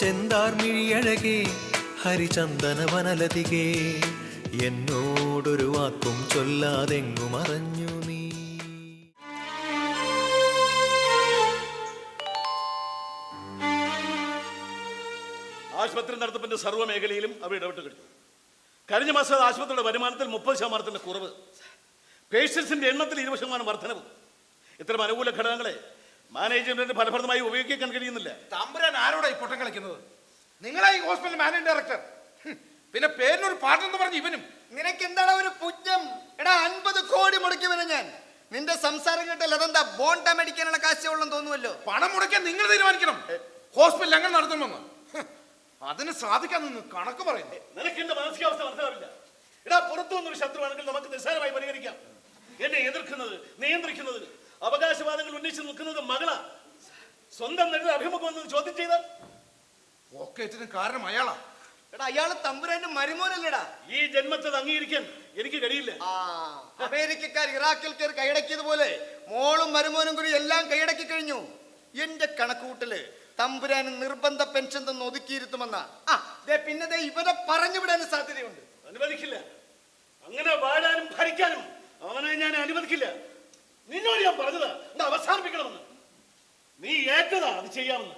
ചെന്താർമിഴിയഴകേ ഹരിചന്ദന വനലതികേ. എന്നോടൊരു വാക്കും ചൊല്ലാതെങ്ങു മറഞ്ഞു നീ. ആശുപത്രി നടത്തിപ്പിന്റെ സർവ മേഖലയിലും അവർ ഇടപെട്ട് കഴിഞ്ഞു. കഴിഞ്ഞ മാസം ആശുപത്രിയുടെ വരുമാനത്തിൽ മുപ്പത് ശതമാനത്തിന്റെ കുറവ്. പേഷ്യൻസിന്റെ എണ്ണത്തിൽ ഇരുപത് ശതമാനം വർധനവും. ഇത്തരം അനുകൂല ഘടകങ്ങളെ മാനേജ്മെന്റിന് ഫലപ്രദമായി ഉപയോഗിക്കാൻ കഴിയുന്നില്ല. തമ്പുരാൻ ആരോടാ ഈ പൊട്ടം കളിക്കുന്നത്? നിങ്ങളാ ഈ ഹോസ്പിറ്റൽ മാനേജിംഗ് ഡയറക്ടർ? പിന്നെ പേരിനൊരു പാട്ടെന്ന് പറഞ്ഞ് ഇവനും. നിനക്ക് എന്താണ് ഒരു പുജ്യം? എടാ അൻപത് കോടി മുടക്കി വരും ഞാൻ. നിന്റെ സംസാരം കേട്ടല്ല അതെന്താ ബോണ്ട മേടിക്കാനുള്ള കാശേ ഉള്ളെന്ന് തോന്നുമല്ലോ പണം മുടക്കാൻ നിങ്ങൾ തീരുമാനിക്കണം. ഹോസ്പിറ്റൽ അങ്ങനെ നടത്തണമെന്ന് അതിന് സാധിക്കാൻ നിന്ന് കണക്ക് പറയുന്നേ. നിനക്ക് എന്റെ മാനസികാവസ്ഥ മനസ്സിലാവില്ല. എടാ പുറത്തു വന്നൊരു ശത്രുവാണെങ്കിൽ നമുക്ക് നിസ്സാരമായി പരിഹരിക്കാം. എന്നെ എതിർക്കുന്നത് നിയന്ത്രിക്കുന്നത് അവകാശവാദങ്ങൾ ഉന്നയിച്ച് നിൽക്കുന്നത് മകളാ. സ്വന്തം നെടുത അഭിമുഖം എന്ന് ചോദ്യം ചെയ്താൽ കാരണം അയാളാ. എടാ അയാൾ തമ്പുരാന്റെ മരുമോനല്ലടാ. ഈ ജന്മത്തെ അംഗീകരിക്കാൻ എനിക്ക് കഴിയില്ല. ആ അമേരിക്കക്കാർ ഇറാഖിൽ കയറി കൈയടക്കിയതുപോലെ മോളും മരുമോനും കൂടി എല്ലാം കൈയടക്കി കഴിഞ്ഞു. എന്റെ കണക്കൂട്ടൽ തമ്പുരാന് നിർബന്ധ പെൻഷൻ തന്ന് ഒതുക്കിയിരുത്തുമെന്ന. ആ ദേ പിന്നെ ദേ ഇവരെ പറഞ്ഞു വിടാൻ സാധ്യതയുണ്ട്. അനുവദിക്കില്ല. അങ്ങനെ വാഴാനും ഭരിക്കാനും അവനെ ഞാൻ അനുവദിക്കില്ല. നിന്നോട് ഞാൻ പറഞ്ഞത് ഇത് അവസാനിപ്പിക്കണമെന്ന്? നീ ഏറ്റതാ അത് ചെയ്യാമെന്ന്.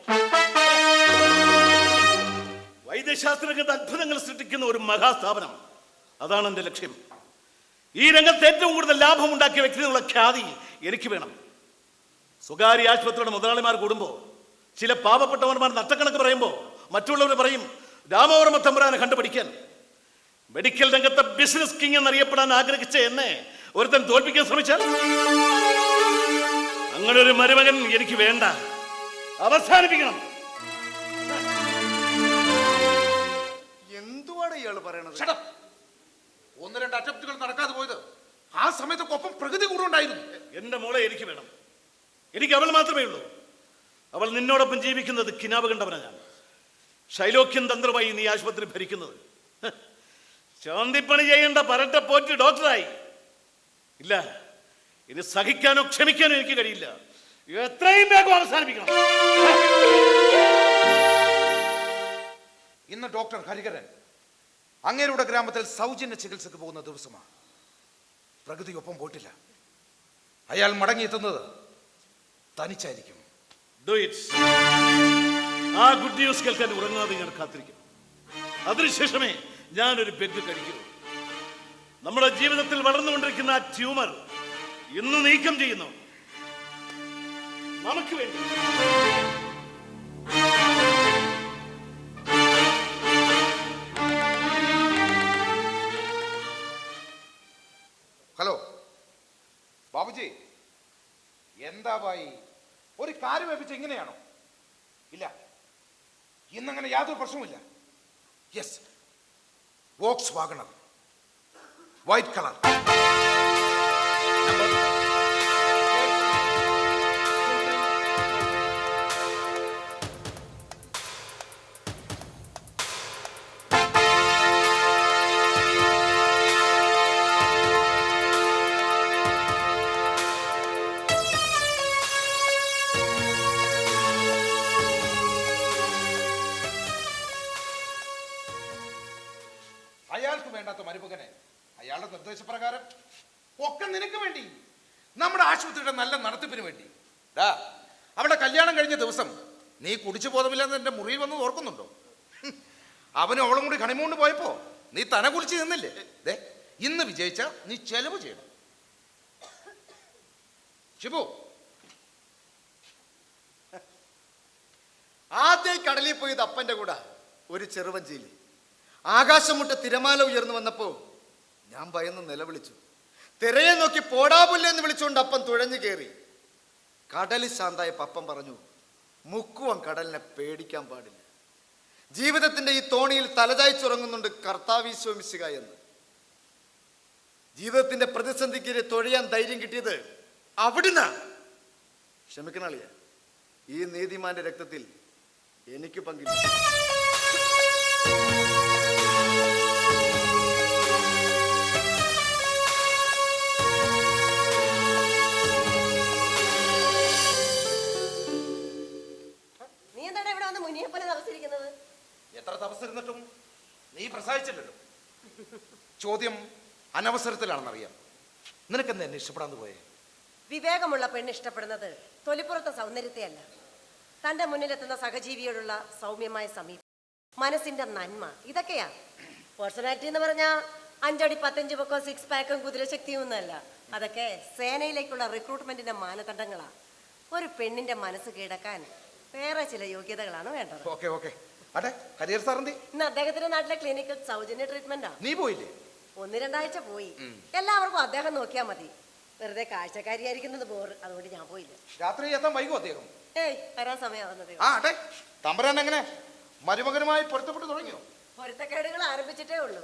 വൈദ്യശാസ്ത്രരംഗത്ത് അത്ഭുതങ്ങൾ സൃഷ്ടിക്കുന്ന ഒരു മഹാസ്ഥാപനം. അതാണ് എന്റെ ലക്ഷ്യം. ഈ രംഗത്ത് ഏറ്റവും കൂടുതൽ ലാഭം ഉണ്ടാക്കിയ വ്യക്തി എന്നുള്ള ഖ്യാതി എനിക്ക് വേണം. സ്വകാര്യ ആശുപത്രിയുടെ മുതലാളിമാർ കൂടുമ്പോൾ ചില പാവപ്പെട്ടവന്മാർ നട്ടക്കണക്ക് പറയുമ്പോൾ മറ്റുള്ളവർ പറയും രാമവർമ്മ തമ്പുരാനെ കണ്ടുപിടിക്കാൻ. മെഡിക്കൽ രംഗത്തെ ബിസിനസ് കിങ് എന്നറിയപ്പെടാൻ ആഗ്രഹിച്ച എന്നെ ഒരുത്തൻ തോൽപ്പിക്കാൻ ശ്രമിച്ചാൽ? അങ്ങനെ ഒരു മരുമകൻ എനിക്ക് വേണ്ട. അവസാനിപ്പിക്കണം. എന്തുവാണ് ഇയാൾ പറയണത്. ഒന്ന് രണ്ട് അറ്റപ്റ്റുകൾ നടക്കാതെ പോയത്. ആ സമയത്തൊക്കെ ഒപ്പം പ്രകൃതി കൂടുണ്ടായിരുന്നു എന്റെ മോളെ എനിക്ക് വേണം. എനിക്ക് അവൾ മാത്രമേ ഉള്ളൂ. അവൾ നിന്നോടൊപ്പം ജീവിക്കുന്നത് കിനാവ് കണ്ടവനാണ് ഞാൻ. ശൈലോക്യം തന്ത്രമായി നീ ആശുപത്രി ഭരിക്കുന്നത്. ശാന്തിപ്പണി ചെയ്യേണ്ട പരട്ട പോറ്റ് ഡോക്ടറായി. ഇല്ല. ഇത് സഹിക്കാനോ ക്ഷമിക്കാനോ എനിക്ക് കഴിയില്ല. എത്രയും വേഗം അവസാനിപ്പിക്കണം. ഇന്ന് ഡോക്ടർ ഹരികരൻ അങ്ങേരുടെ ഗ്രാമത്തിൽ സൗജന്യ ചികിത്സക്ക് പോകുന്ന ദിവസമാണ്. പ്രകൃതി ഒപ്പം പോയിട്ടില്ല. അയാൾ മടങ്ങിയെത്തുന്നത് തനിച്ചായിരിക്കും. ആ ഗുഡ് ന്യൂസ് കേൾക്കാൻ ഉറങ്ങാതെ ഞാൻ കാത്തിരിക്കും. അതിനുശേഷമേ ഞാനൊരു പെഗ് കഴിക്കൂ. നമ്മുടെ ജീവിതത്തിൽ വളർന്നുകൊണ്ടിരിക്കുന്ന ആ ട്യൂമർ ഇന്ന് നീക്കം ചെയ്യുന്നു. നമുക്ക് വേണ്ടി. ഹലോ. ബാബുജി എന്താ ബായി? ഒരു കാര്യം വെപ്പിച്ച് ഇങ്ങനെയാണോ? ഇല്ല. ഇന്നങ്ങനെ യാതൊരു പ്രശ്നവുമില്ല. യെസ് വോക്സ് വാഗണർ വൈറ്റ് കളർ അയാൾക്ക് വേണ്ടാത്ത മരുമകനെ അയാളുടെ നിർദ്ദേശപ്രകാരം ഒക്കെ നിനക്ക് വേണ്ടി. നമ്മുടെ ആശുപത്രിയുടെ നല്ല നടത്തിപ്പിന് വേണ്ടി. ഡാ അവളുടെ കല്യാണം കഴിഞ്ഞ ദിവസം നീ കുടിച്ചു പോകുന്നില്ലെന്ന് എന്റെ മുറിയിൽ വന്ന് ഓർക്കുന്നുണ്ടോ? അവനും അവളും കൂടി കണിമൂണ്ട് പോയപ്പോ നീ തന കുളിച്ച് നിന്നില്ലേ? ദേ ഇന്ന് വിജയിച്ച നീ ചെലവ് ചെയ്യണം. ഷിബു ആദ്യം കടലിൽ പോയത് അപ്പന്റെ കൂടെ ഒരു ചെറുവഞ്ചിയിൽ. ആകാശം മുട്ട തിരമാല ഉയർന്നു വന്നപ്പോ ഞാൻ ഭയന്ന് നിലവിളിച്ചു. തിരയെ നോക്കി പോടാപുല്ല എന്ന് വിളിച്ചുകൊണ്ട് അപ്പം തുഴഞ്ഞു കയറി കടലിൽ ശാന്തായ പപ്പം പറഞ്ഞു മുക്കുവം കടലിനെ പേടിക്കാൻ പാടില്ല. ജീവിതത്തിന്റെ ഈ തോണിയിൽ തലചായ്ച്ചുറങ്ങുന്നുണ്ട് കർത്താവീശ്വമിശിക എന്ന്. ജീവിതത്തിന്റെ പ്രതിസന്ധിക്ക് തൊഴിയാൻ ധൈര്യം കിട്ടിയത് അവിടുന്ന്? ക്ഷമിക്കണളിയ ഈ നീതിമാന്റെ രക്തത്തിൽ എനിക്ക് പങ്കില്ല. പ്രസവിച്ചില്ലല്ലോ. ചോദ്യം അനവസരത്തിലാണെന്നറിയാം. നിനക്കെന്താ എന്നെ ഇഷ്ടപ്പെടാന്ന് പോയേ? വിവേകമുള്ള പെണ്ണ് ഇഷ്ടപ്പെടുന്നത് തൊലിപ്പുറത്തെ സൗന്ദര്യത്തെയല്ല. തന്റെ മുന്നിലെത്തുന്ന സഹജീവിയോടുള്ള സൗമ്യമായ സമീപം മനസ്സിന്റെ നന്മ ഇതൊക്കെയാ. പേഴ്സണാലിറ്റി എന്ന് പറഞ്ഞാൽ അഞ്ചടി പത്തഞ്ച് പൊക്കോ സിക്സ് പാക്കും കുതിരശക്തിയും ഒന്നല്ല അതൊക്കെ സേനയിലേക്കുള്ള റിക്രൂട്ട്മെന്റിന്റെ മാനദണ്ഡങ്ങളാ. ഒരു പെണ്ണിന്റെ മനസ്സ് കീഴടക്കാൻ വേറെ ചില യോഗ്യതകളാണ് വേണ്ടത്. Okay okay. അതെ കരിയർ സാറിന്റെ ഇന്ന് അദ്ദേഹത്തിന്റെ നാട്ടിലെ ക്ലിനിക്കിൽ സൗജന്യ ട്രീറ്റ്മെന്റാ നീ പോയില്ലേ? ഒന്ന് രണ്ടാഴ്ച പോയി. എല്ലാവർക്കും അദ്ദേഹം നോക്കിയാ മതി. വെറുതെ കാഴ്ചക്കാരിയായിരിക്കുന്നത് ബോർ അതുകൊണ്ട് ഞാൻ പോയില്ല. രാത്രി എത്താൻ വൈകും അദ്ദേഹം. ഏയ് വരാൻ സമയമാവുന്നത് ആ അതെ തമ്പുരാൻ എങ്ങനെ? മരുമകനുമായി പൊരുത്തപ്പെട്ടു തുടങ്ങിയോ? പൊരുത്തക്കേടുകൾ ആരംഭിച്ചിട്ടേ ഉള്ളൂ.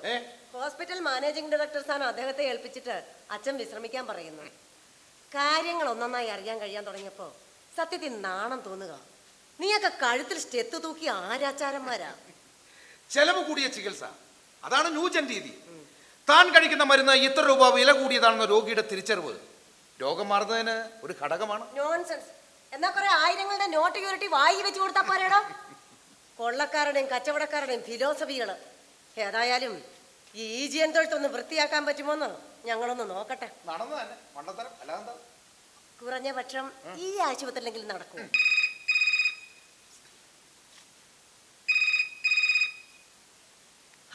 ഹോസ്പിറ്റൽ മാനേജിംഗ് ഡയറക്ടർ സ്ഥാനം അദ്ദേഹത്തെ ഏൽപ്പിച്ചിട്ട് അച്ഛൻ വിശ്രമിക്കാൻ പറയുന്നു. കാര്യങ്ങൾ ഒന്നൊന്നായി അറിയാൻ കഴിയാൻ തുടങ്ങിയപ്പോ സത്യത്തിൽ നാണം തോന്നുക. നീയൊക്കെ കഴുത്തിൽ സ്റ്റെത്ത് തൂക്കി ആരാചാരന്മാരാ? ചെലവ് കൂടിയ ചികിത്സ. അതാണ് ന്യൂജൻ രീതി. താൻ കഴിക്കുന്ന മരുന്ന് ഇത്ര രൂപ വില കൂടിയതാണെന്ന രോഗിയുടെ തിരിച്ചറിവ്. രോഗം മാറുന്നതിന് ഒരു ഘടകമാണ്. നോൺസെൻസ് എന്നാ കുറെ ആയിരങ്ങളുടെ നോട്ട് യൂണിറ്റി വായി വെച്ച് കൊടുത്താ പോരേടോ? കൊള്ളക്കാരുടെയും കച്ചവടക്കാരുടെയും ഫിലോസഫികൾ ഏതായാലും ഈ ഈജിയൻ തൊഴുത്തൊന്ന് വൃത്തിയാക്കാൻ പറ്റുമോന്ന് ഞങ്ങളൊന്ന് നോക്കട്ടെ. കുറഞ്ഞ പക്ഷം ഈ ആശുപത്രിയിലെങ്കിലും നടക്കൂ.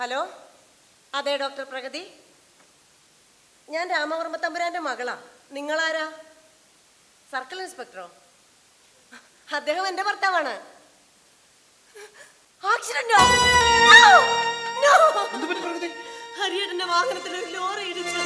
ഹലോ? അതെ ഡോക്ടർ പ്രഗതി. ഞാൻ രാമവർമ്മ തമ്പുരാന്റെ മകളാണ് നിങ്ങളാരാ? സർക്കിൾ ഇൻസ്പെക്ടറോ? അദ്ദേഹം എന്റെ ഭർത്താവാണ്. ആക്സിഡന്റോ? ഹരിയേട്ടന്റെ വാഹനത്തിൽ ഒരു ലോറി ഇടിച്ചു.